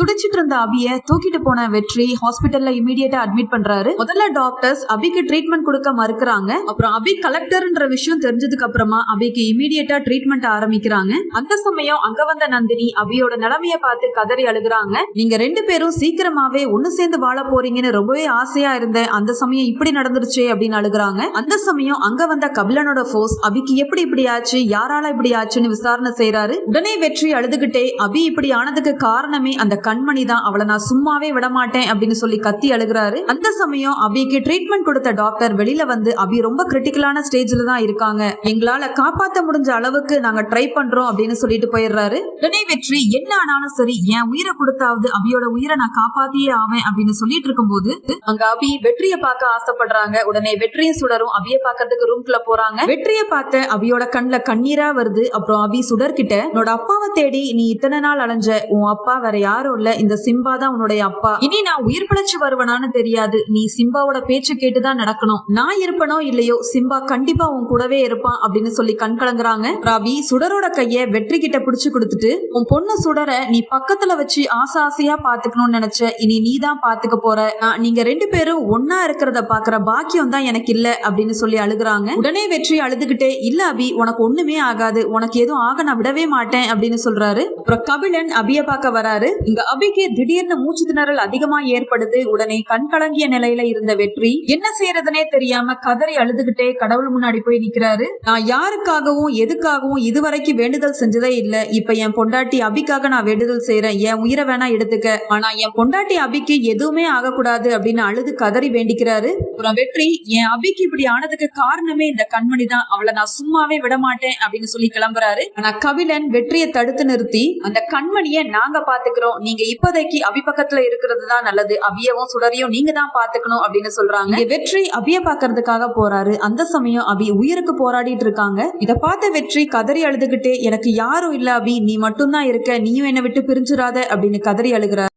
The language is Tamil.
துடிச்சிட்டு இருந்த அபிய தூக்கிட்டு போன வெற்றி ஹாஸ்பிட்டல்ல இமீடியட்டா அட்மிட் பண்றாரு. முதல்ல டாக்டர்ஸ் அபிக்கு ட்ரீட்மெண்ட் கொடுக்க மறுக்கிறாங்க. அப்புறம் அபி கலெக்டர்ன்ற விஷயம் தெரிஞ்சதுக்கு அப்புறமா அபிக்கு இமீடியட்டா ட்ரீட்மெண்ட் ஆரம்பிக்கிறாங்க. அந்த சமயம் அங்க வந்த நந்தினி அபியோட நிலைமைய பார்த்து கதறி அழுகுறாங்க. நீங்க ரெண்டு பேரும் சீக்கிரமாவே ஒண்ணு சேர்ந்து வாழ போறீங்கன்னு ரொம்பவே ஆசையா இருந்தேன் அந்த சமயம் இப்படி நடந்துருச்சு அப்படின்னு அழுகுறாங்க. அந்த சமயம் அங்க வந்த கபிலனோட ஃபோர்ஸ் அபிக்கு எப்படி இப்படி ஆச்சு யாரால இப்படி ஆச்சுன்னு விசாரணை செய்யறாரு உடனே வெற்றி அழுதுகிட்டே அபி இப்படி ஆனதுக்கு காரணமே அந்த கண்மணி தான். அவளை நான் சும்மாவே விட மாட்டேன் அப்படின்னு சொல்லி கத்தி அழுகுறாரு. அந்த சமயம் அபிக்கு ட்ரீட்மெண்ட் கொடுத்த டாக்டர் வெளியில வந்து அபி ரொம்ப கிரிட்டிக்கலான ஸ்டேஜ்ல தான் இருக்காங்க. எங்களால காப்பாத்த முடிஞ்ச அளவுக்கு நாங்க ட்ரை பண்றோம் அப்படின்னு சொல்லிட்டு போயிடுறாரு. உடனே வெற்றி என்ன ஆனாலும் சரி என் உயிரை கொடுத்தாவது அபியோட உயிரை நான் காப்பாத்தியே ஆவேன் அப்படின்னு சொல்லிட்டு இருக்கும்போது அங்க அபி வெற்றியை பார்க்க ஆசைப்படுறாங்க. உடனே வெற்றியும் சுடரும். அபியை பார்க்கறதுக்கு ரூம்குள்ள போறாங்க. வெற்றியை பார்த்த அபியோட கண்ணுல கண்ணீரா வருது. அப்புறம் அபி சுடர் கிட்ட உன்னோட அப்பாவை தேடி நீ இத்தனை நாள் அலைஞ்ச உன் அப்பா வேற யாரும் உள்ள இந்த சிம்பா தான் உன்னுடைய அப்பா. இனி நான் உயிர் பிழைச்சு வருவனான்னு தெரியாது. நீ சிம்பாவோட பேச்சு கேட்டுதான் நடக்கணும். நான் இருப்பனோ இல்லையோ சிம்பா கண்டிப்பா உன் கூடவே இருப்பான் அப்படின்னு சொல்லி கண் கலங்குறாங்க. ராவி சுடரோட கைய வெற்றி கிட்ட பிடிச்சு கொடுத்துட்டு உன் பொண்ணு சுடர நீ பக்கத்துல வச்சு ஆசை ஆசையா பாத்துக்கணும்னு நினைச்ச இனி நீ தான் பாத்துக்க போற. நீங்க ரெண்டு பேரும் ஒன்னா இருக்கிறத பாக்குற பாக்கியம் தான் எனக்கு இல்ல அப்படின்னு சொல்லி அழுகுறாங்க. உடனே வெற்றி அழுதுகிட்டே இல்ல அபி உனக்கு ஒண்ணுமே ஆகாது. உனக்கு எதுவும் ஆக நான் விடவே மாட்டேன் அப்படின்னு சொல்றாரு. அப்புறம் கபிலன் அபிய பார்க்க வராரு. இங்க அபிக்கு திடீர்னு மூச்சு திணறல் அதிகமா ஏற்படுது. உடனே கண் கலங்கிய நிலையில இருந்த வெற்றி என்ன செய்யறதுனே தெரியாம கதறி அழுதுகிட்டே கடவுள் முன்னாடி போய் நிக்கிறாரு. நான் யாருக்காகவும் எதுக்காகவும் இதுவரைக்கும் வேண்டுதல் செஞ்சதே இல்ல. இப்ப என் பொண்டாட்டி அபிக்காக நான் வேண்டுதல் செய்யறேன் என் உயிரை வேணா எடுத்துக்க. ஆனா என் பொண்டாட்டி அபிக்கு எதுவுமே ஆகக்கூடாது அப்படின்னு அழுது கதறி வேண்டிக்கிறாரு. அப்புறம் வெற்றி. என் அபிக்கு இப்படி ஆனதுக்கு காரணமே இந்த கண்மணி தான். அவளை நான் சும்மாவே விட மாட்டேன் அப்படின்னு சொல்லி கிளம்புறாரு. ஆனா கபிலன் வெற்றியை தடுத்து நிறுத்தி அந்த கண்மணியை நாங்க பாத்துக்கிறோம். நீங்க இப்போதைக்கு அபி பக்கத்துல இருக்கிறது தான் நல்லது. அபியவும் சுடரியும் நீங்க தான் பாத்துக்கணும் அப்படின்னு சொல்றாங்க. வெற்றி அபிய பாக்குறதுக்காக போறாரு. அந்த சமயம் அபி உயிருக்கு போராடிட்டு இருக்காங்க. இத பார்த்த வெற்றி கதறி அழுதுகிட்டே எனக்கு யாரும் இல்ல அபி. நீ மட்டும்தான் இருக்க. நீயும் என்னை விட்டு பிரிஞ்சிடாத அப்படின்னு கதறி அழுகிறார்.